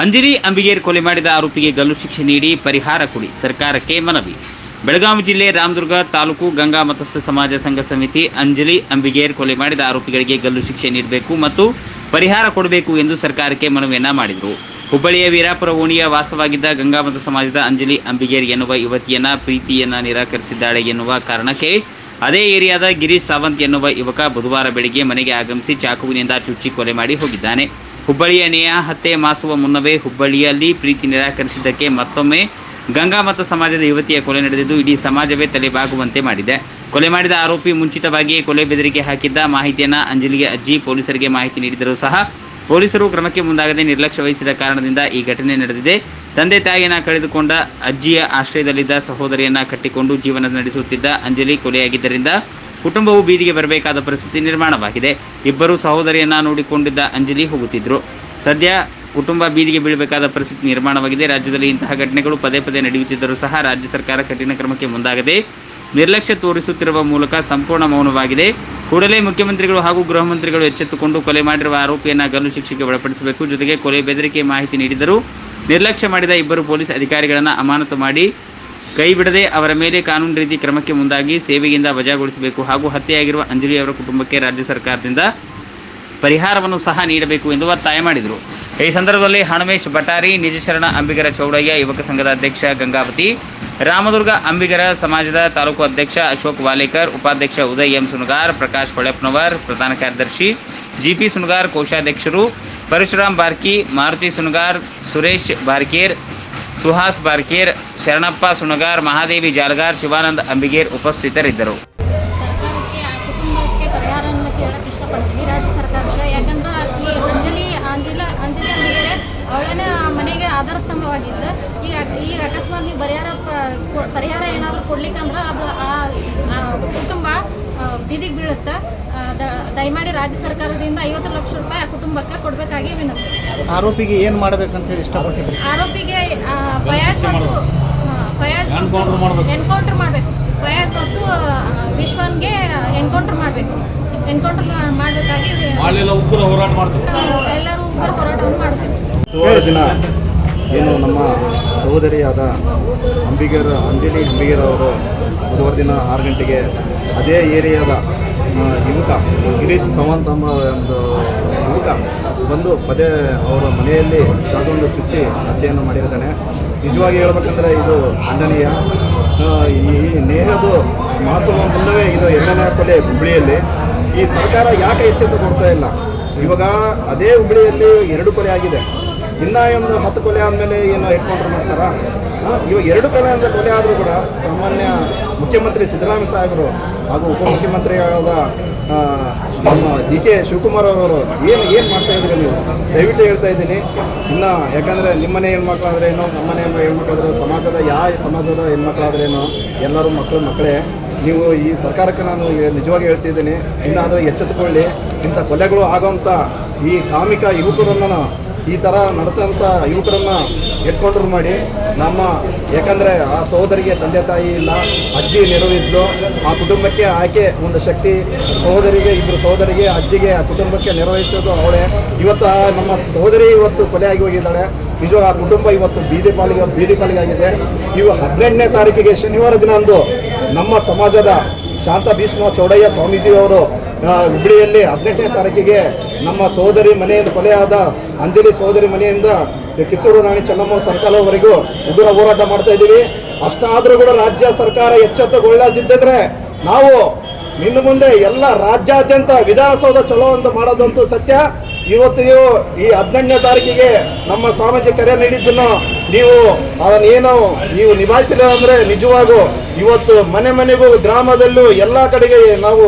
ಅಂಜಲಿ ಅಂಬಿಗೇರ್ ಕೊಲೆ ಮಾಡಿದ ಆರೋಪಿಗೆ ಗಲ್ಲು ಶಿಕ್ಷೆ ನೀಡಿ ಪರಿಹಾರ ಕೊಡಿ ಸರ್ಕಾರಕ್ಕೆ ಮನವಿ. ಬೆಳಗಾವಿ ಜಿಲ್ಲೆ ರಾಮದುರ್ಗ ತಾಲೂಕು ಗಂಗಾ ಮತಸ್ಥ ಸಮಾಜ ಸಂಘ ಸಮಿತಿ ಅಂಜಲಿ ಅಂಬಿಗೇರ್ ಕೊಲೆ ಮಾಡಿದ ಆರೋಪಿಗಳಿಗೆ ಗಲ್ಲು ಶಿಕ್ಷೆ ನೀಡಬೇಕು ಮತ್ತು ಪರಿಹಾರ ಕೊಡಬೇಕು ಎಂದು ಸರ್ಕಾರಕ್ಕೆ ಮನವಿಯನ್ನ ಮಾಡಿದರು. ಹುಬ್ಬಳ್ಳಿಯ ವೀರಾಪುರ ಓಣಿಯ ವಾಸವಾಗಿದ್ದ ಗಂಗಾಮತ ಸಮಾಜದ ಅಂಜಲಿ ಅಂಬಿಗೇರ್ ಎನ್ನುವ ಯುವತಿಯನ್ನ ಪ್ರೀತಿಯನ್ನ ನಿರಾಕರಿಸಿದ್ದಾಳೆ ಎನ್ನುವ ಕಾರಣಕ್ಕೆ ಅದೇ ಏರಿಯಾದ ಗಿರೀಶ್ ಸಾವಂತ್ ಎನ್ನುವ ಯುವಕ ಬುಧವಾರ ಬೆಳಿಗ್ಗೆ ಮನೆಗೆ ಆಗಮಿಸಿ ಚಾಕುವಿನಿಂದ ಚುಚ್ಚಿ ಕೊಲೆ ಮಾಡಿ ಹೋಗಿದ್ದಾನೆ. ಹುಬ್ಬಳ್ಳಿಯ ನೇಹ ಹತ್ಯೆ ಮಾಸುವ ಮುನ್ನವೇ ಹುಬ್ಬಳ್ಳಿಯಲ್ಲಿ ಪ್ರೀತಿ ನಿರಾಕರಿಸಿದ್ದಕ್ಕೆ ಮತ್ತೊಮ್ಮೆ ಗಂಗಾ ಗಂಗಾಮತ ಸಮಾಜದ ಯುವತಿಯ ಕೊಲೆ ನಡೆದಿದ್ದು ಇಡೀ ಸಮಾಜವೇ ತಲೆಬಾಗುವಂತೆ ಮಾಡಿದೆ. ಕೊಲೆ ಮಾಡಿದ ಆರೋಪಿ ಮುಂಚಿತವಾಗಿಯೇ ಕೊಲೆ ಬೆದರಿಕೆ ಹಾಕಿದ್ದ ಮಾಹಿತಿಯನ್ನು ಅಂಜಲಿಗೆ ಅಜ್ಜಿ ಪೊಲೀಸರಿಗೆ ಮಾಹಿತಿ ನೀಡಿದರೂ ಸಹ ಪೊಲೀಸರು ಕ್ರಮಕ್ಕೆ ಮುಂದಾಗದೆ ನಿರ್ಲಕ್ಷ್ಯ ವಹಿಸಿದ ಕಾರಣದಿಂದ ಈ ಘಟನೆ ನಡೆದಿದೆ. ತಂದೆ ತಾಯಿಯನ್ನು ಕಳೆದುಕೊಂಡ ಅಜ್ಜಿಯ ಆಶ್ರಯದಲ್ಲಿದ್ದ ಸಹೋದರಿಯನ್ನ ಕಟ್ಟಿಕೊಂಡು ಜೀವನ ನಡೆಸುತ್ತಿದ್ದ ಅಂಜಲಿ ಕೊಲೆಯಾಗಿದ್ದರಿಂದ ಕುಟುಂಬವು ಬೀದಿಗೆ ಬರಬೇಕಾದ ಪರಿಸ್ಥಿತಿ ನಿರ್ಮಾಣವಾಗಿದೆ. ಇಬ್ಬರು ಸಹೋದರಿಯನ್ನ ನೋಡಿಕೊಂಡಿದ್ದ ಅಂಜಲಿ ಹೋಗುತ್ತಿದ್ದರು ಸದ್ಯ ಕುಟುಂಬ ಬೀದಿಗೆ ಬೀಳಬೇಕಾದ ಪರಿಸ್ಥಿತಿ ನಿರ್ಮಾಣವಾಗಿದೆ. ರಾಜ್ಯದಲ್ಲಿ ಇಂತಹ ಘಟನೆಗಳು ಪದೇ ಪದೇ ನಡೆಯುತ್ತಿದ್ದರೂ ಸಹ ರಾಜ್ಯ ಸರ್ಕಾರ ಕಠಿಣ ಕ್ರಮಕ್ಕೆ ಮುಂದಾಗದೆ ನಿರ್ಲಕ್ಷ್ಯ ತೋರಿಸುತ್ತಿರುವ ಮೂಲಕ ಸಂಪೂರ್ಣ ಮೌನವಾಗಿದೆ. ಕೂಡಲೇ ಮುಖ್ಯಮಂತ್ರಿಗಳು ಹಾಗೂ ಗೃಹ ಮಂತ್ರಿಗಳು ಎಚ್ಚೆತ್ತುಕೊಂಡು ಕೊಲೆ ಮಾಡಿರುವ ಆರೋಪಿಯನ್ನ ಗಲ್ಲು ಶಿಕ್ಷೆಗೆ ಒಳಪಡಿಸಬೇಕು. ಜೊತೆಗೆ ಕೊಲೆ ಬೆದರಿಕೆ ಮಾಹಿತಿ ನೀಡಿದರು ನಿರ್ಲಕ್ಷ್ಯ ಮಾಡಿದ ಇಬ್ಬರು ಪೊಲೀಸ್ ಅಧಿಕಾರಿಗಳನ್ನು ಅಮಾನತು ಮಾಡಿ ಕೈ ಬಿಡದೆ ಅವರ ಮೇಲೆ ಕಾನೂನು ರೀತಿ ಕ್ರಮಕ್ಕೆ ಮುಂದಾಗಿ ಸೇವೆಯಿಂದ ವಜಾಗೊಳಿಸಬೇಕು ಹಾಗೂ ಹತ್ಯೆಯಾಗಿರುವ ಅಂಜಲಿ ಅವರ ಕುಟುಂಬಕ್ಕೆ ರಾಜ್ಯ ಸರ್ಕಾರದಿಂದ ಪರಿಹಾರವನ್ನು ಸಹ ನೀಡಬೇಕು ಎಂದು ಒತ್ತಾಯ ಮಾಡಿದರು. ಈ ಸಂದರ್ಭದಲ್ಲಿ ಹಣಮೇಶ್ ಬಟಾರಿ ನಿಜಶರಣ ಅಂಬಿಗರ ಚೌಡಯ್ಯ, ಯುವಕ ಸಂಘದ ಅಧ್ಯಕ್ಷ ಗಂಗಾವತಿ, ರಾಮದುರ್ಗ ಅಂಬಿಗರ ಸಮಾಜದ ತಾಲೂಕು ಅಧ್ಯಕ್ಷ ಅಶೋಕ್ ವಾಲೇಕರ್, ಉಪಾಧ್ಯಕ್ಷ ಉದಯ್ ಎಂ ಸುನಗಾರ್, ಪ್ರಕಾಶ್ ಹೊಳೆಪ್ನವರ್, ಪ್ರಧಾನ ಕಾರ್ಯದರ್ಶಿ ಜಿಪಿ ಸುನಗಾರ್, ಕೋಶಾಧ್ಯಕ್ಷರು ಪರಶುರಾಮ್ ಬಾರ್ಕಿ, ಮಾರುತಿ ಸುನಗಾರ್, ಸುರೇಶ್ ಬಾರ್ಕೇರ್ ಸುಹಾಸ್ ಬಾರ್ಕೇರ್ ಶರಣಪ್ಪ ಸುಣಗಾರ್ ಮಹಾದೇವಿ ಜಾಲಗಾರ್ ಶಿವಾನಂದ ಅಂಬಿಗೇರ್ ಉಪಸ್ಥಿತರಿದ್ದರು. ಸರ್ಕಾರಕ್ಕೆ ಆ ಕುಟುಂಬಕ್ಕೆ ಪರಿಹಾರವನ್ನು ಕೇಳಕ್ಕೆ ಇಷ್ಟಪಡ್ತೀನಿ ರಾಜ್ಯ ಸರ್ಕಾರಕ್ಕೆ. ಯಾಕಂದ್ರೆ ಈ ಅಂಜಲಿ ಅಂಜಲ ಅಂಜಲಿ ಅಂಬಿಗೆರೆ ಅವಳೇನೆ ಮನೆಗೆ ಆಧಾರ ಸ್ತಂಭವಾಗಿದ್ದು ಈಗ ಈಗ ಅಕಸ್ಮಾತ್ ನೀವು ಪರಿಹಾರ ಪರಿಹಾರ ಏನಾದರೂ ಕೊಡ್ಲಿಕ್ಕಂದ್ರೆ ಅದು ಆ, ಬೀದಿಗೆ ಬೀಳುತ್ತೆ? ದಯಮಾಡಿ ರಾಜ್ಯ ಸರ್ಕಾರದಿಂದ ಐವತ್ತು ಲಕ್ಷ ರೂಪಾಯಿ ಆ ಕುಟುಂಬಕ್ಕೆ ಕೊಡಬೇಕಾಗಿ ವಿನಂತಿ. ಆರೋಪಿಗೆ ಏನು ಮಾಡಬೇಕಂತ ಹೇಳಿ ಇಷ್ಟಪಟ್ಟಿದ್ರಿ ಆರೋಪಿಗೆ ಫಯಾಸ್ ಫಯಾಜ್ ಮತ್ತು ಫಯಾಸ್ ಫಯಾಜ್ ಎನ್ಕೌಂಟರ್ ಮಾಡಬೇಕು. ಫಯಾಜ್ ಮತ್ತು ವಿಶ್ವನ್ಗೆ ಎನ್ಕೌಂಟರ್ ಮಾಡಬೇಕು. ಎನ್ಕೌಂಟರ್ ಮಾಡಬೇಕಾಗಿ ಉಗ್ರ ಹೋರಾಟ ಮಾಡ್ತೀವಿ. ಎಲ್ಲರೂ ಉಗ್ರ ಹೋರಾಟವನ್ನು ಮಾಡ್ತೀವಿ. ದಿನ ಏನು ನಮ್ಮ ಸಹೋದರಿಯಾದ ಅಂಬಿಗರ ಅಂಜಲಿ ಅಂಬಿಗರ ಅವರು ಬುಧವಾರ ದಿನ ಆರು ಗಂಟೆಗೆ ಅದೇ ಏರಿಯಾದ ಯುವಕ, ಗಿರೀಶ್ ಸವಂತ್ ಎಂಬ ಒಂದು ಯುವಕ ಬಂದು ಪದೇ ಅವರ ಮನೆಯಲ್ಲಿ ಚಾಕೊಂಡು ಚುಚ್ಚಿ ಹತ್ಯೆಯನ್ನು ಮಾಡಿರ್ತಾನೆ. ನಿಜವಾಗಿ ಹೇಳ್ಬೇಕಂದ್ರೆ ಇದು ಖಂಡನೀಯ. ಈ ನೇಹದು ಮಾಸುವ ಮುನ್ನವೇ ಇದು ಎರಡನೇ ಕೊಲೆ ಹುಬ್ಬಳ್ಳಿಯಲ್ಲಿ ಈ ಸರ್ಕಾರ ಯಾಕೆ ಎಚ್ಚೆತ್ತು ಕೊಡ್ತಾ ಇಲ್ಲ? ಇವಾಗ ಅದೇ ಹುಬ್ಬಳ್ಳಿಯಲ್ಲಿ ಎರಡು ಕೊಲೆ ಆಗಿದೆ. ಇನ್ನ ಒಂದು ಹತ್ತು ಕೊಲೆ ಆದಮೇಲೆ ಏನು ಎನ್ಕೌಂಟರ್ ಮಾಡ್ತಾರಾ? ಇವಾಗ ಎರಡು ಕೊಲೆ ಅಂತ ಕೊಲೆ ಆದರೂ ಕೂಡ ಸಾಮಾನ್ಯ ಮುಖ್ಯಮಂತ್ರಿ ಸಿದ್ದರಾಮಯ್ಯ ಸಾಹೇಬರು ಹಾಗೂ ಉಪಮುಖ್ಯಮಂತ್ರಿಗಳಾದ ನಮ್ಮ ಡಿ ಕೆ ಶಿವಕುಮಾರ್ ಅವರು ಏನು ಏನು ಮಾಡ್ತಾ ಇದ್ದೀರಿ ನೀವು? ದಯವಿಟ್ಟು ಹೇಳ್ತಾ ಇದ್ದೀನಿ. ಇನ್ನು ಯಾಕಂದರೆ ನಿಮ್ಮನೆ ಹೆಣ್ಮಕ್ಳಾದ್ರೇನು ನಮ್ಮನೆ ಹೆಣ್ಮಕ್ಳಾದ್ರೆ ಸಮಾಜದ, ಯಾವ ಸಮಾಜದ ಹೆಣ್ಮಕ್ಳಾದ್ರೇನು, ಎಲ್ಲರೂ ಮಕ್ಕಳು, ಮಕ್ಕಳೇ, ನೀವು ಈ ಸರ್ಕಾರಕ್ಕೆ ನಾನು ನಿಜವಾಗಿ ಹೇಳ್ತಿದ್ದೀನಿ. ಇನ್ನಾದರೂ ಎಚ್ಚೆತ್ತುಕೊಳ್ಳಿ. ಇಂಥ ಕೊಲೆಗಳು ಆಗೋಂಥ ಈ ಕಾಮಿಕ ಯುವಕರನ್ನು ಈ ಥರ ನಡೆಸೋಂಥ ಯುವಕರನ್ನು ಎತ್ಕೊಂಡ್ರು ಮಾಡಿ ನಮ್ಮ ಯಾಕಂದರೆ ಆ ಸಹೋದರಿಗೆ ತಂದೆ ತಾಯಿ ಇಲ್ಲ, ಅಜ್ಜಿ ನೆರವಿದ್ಲು ಆ ಕುಟುಂಬಕ್ಕೆ ಆಕೆ ಒಂದು ಶಕ್ತಿ, ಸಹೋದರಿಗೆ ಇಬ್ಬರು ಸಹೋದರಿಗೆ, ಅಜ್ಜಿಗೆ ಆ ಕುಟುಂಬಕ್ಕೆ ನೆರವೇರಿಸೋದು ಅವಳೇ. ಇವತ್ತು ನಮ್ಮ ಸಹೋದರಿ ಇವತ್ತು ಕೊಲೆಯಾಗಿ ಹೋಗಿದ್ದಾಳೆ. ನಿಜವಾಗ ಆ ಕುಟುಂಬ ಇವತ್ತು ಬೀದಿ ಪಾಲಿಗೆ, ಬೀದಿ ಪಾಲಿಗಾಗಿದೆ. ಇವು ಹದಿನೆಂಟನೇ ತಾರೀಕಿಗೆ ಶನಿವಾರ ದಿನ ಅಂದು ನಮ್ಮ ಸಮಾಜದ ಶಾಂತ ಭೀಷ್ಮ ಚೌಡಯ್ಯ ಸ್ವಾಮೀಜಿಯವರು ಹುಬ್ಬಳ್ಳಿಯಲ್ಲಿ ಹದಿನೆಂಟನೇ ತಾರೀಕಿಗೆ ನಮ್ಮ ಸೋದರಿ ಮನೆಯಿಂದ ಕೊಲೆಯಾದ ಅಂಜಲಿ ಸೋದರಿ ಮನೆಯಿಂದ ಕಿತ್ತೂರು ರಾಣಿ ಚೆನ್ನಮ್ಮ ಸರ್ಕಲ್ವರೆಗೂ ಉಗ್ರ ಹೋರಾಟ ಮಾಡ್ತಾ ಇದ್ದೀವಿ. ಅಷ್ಟಾದರೂ ಕೂಡ ರಾಜ್ಯ ಸರ್ಕಾರ ಎಚ್ಚೆತ್ತುಗೊಳ್ಳದಿದ್ದರೆ ನಾವು ಇನ್ನು ಮುಂದೆ ಎಲ್ಲ ರಾಜ್ಯಾದ್ಯಂತ ವಿಧಾನಸೌಧ ಚಲೋ ಅಂತ ಮಾಡೋದಂತೂ ಸತ್ಯ. ಇವತ್ತು ಈ ಹದಿನೆಂಟನೇ ತಾರೀಕಿಗೆ ನಮ್ಮ ಸ್ವಾಮೀಜಿ ಕರೆ ನೀಡಿದ್ದನ್ನು ನೀವು ಅದನ್ನೇನು ನೀವು ನಿಭಾಯಿಸಿಲ್ಲ ಅಂದರೆ ನಿಜವಾಗೂ ಇವತ್ತು ಮನೆ ಮನೆಗೂ ಗ್ರಾಮದಲ್ಲೂ ಎಲ್ಲ ಕಡೆಗೆ ನಾವು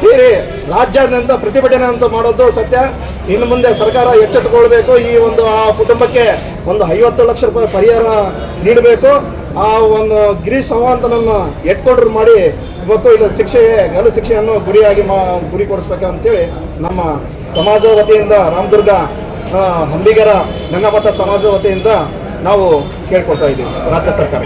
ಸೇರಿ ರಾಜ್ಯಾದ್ಯಂತ ಪ್ರತಿಭಟನೆ ಅಂತ ಮಾಡೋದು ಸತ್ಯ. ಇನ್ನು ಮುಂದೆ ಸರ್ಕಾರ ಎಚ್ಚೆತ್ತುಕೊಳ್ಬೇಕು. ಈ ಒಂದು ಆ ಕುಟುಂಬಕ್ಕೆ ಒಂದು ಐವತ್ತು ಲಕ್ಷ ರೂಪಾಯಿ ಪರಿಹಾರ ನೀಡಬೇಕು. ಆ ಒಂದು ಗಿರೀಶ್ ಸಂವಾಂತನನ್ನು ಎಟ್ಕೊಂಡ್ರು ಮಾಡಿ ಇವತ್ತು ಇದು ಶಿಕ್ಷೆ, ಗಲ್ಲು ಶಿಕ್ಷೆಯನ್ನು ಗುರಿಯಾಗಿ ಮಾ, ಗುರಿ ಕೊಡಿಸ್ಬೇಕು ಅಂತೇಳಿ ನಮ್ಮ ಸಮಾಜ ವತಿಯಿಂದ ರಾಮದುರ್ಗ ಹಂಬಿಗರ ಗಂಗಾಮತ ಸಮಾಜ ವತಿಯಿಂದ ನಾವು ಕೇಳ್ಕೊಳ್ತಾ ಇದ್ದೀವಿ, ರಾಜ್ಯ ಸರ್ಕಾರ.